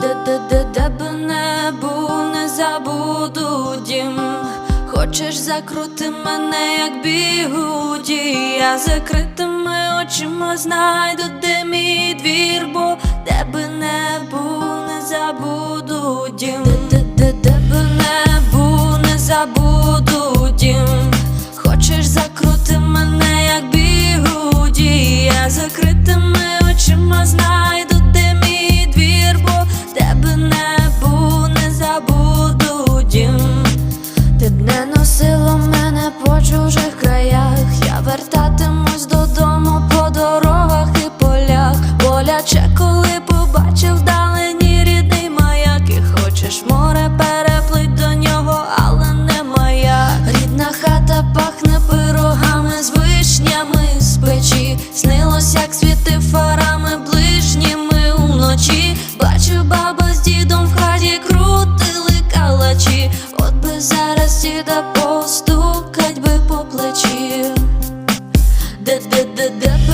де, де, не був, не забуду дім. Хочеш закрути мене, як бігуді, я закритими очима знайду, де мій двір, бо де би не був, не забуду дім. Де, де, не був, не забуду дім. Хочеш закрути мене, як бігуді, я закритими по чужих краях, я вертатимусь додому по дорогах і полях. Боляче, коли побачив вдалині рідний маяк, і хочеш море переплить до нього, але не моя. Рідна хата пахне пирогами з вишнями з печі. Снилось, як світи фарами ближніми уночі. Бачив баба з дідом в хаті крутили калачі. От би зараз діда пост da da da da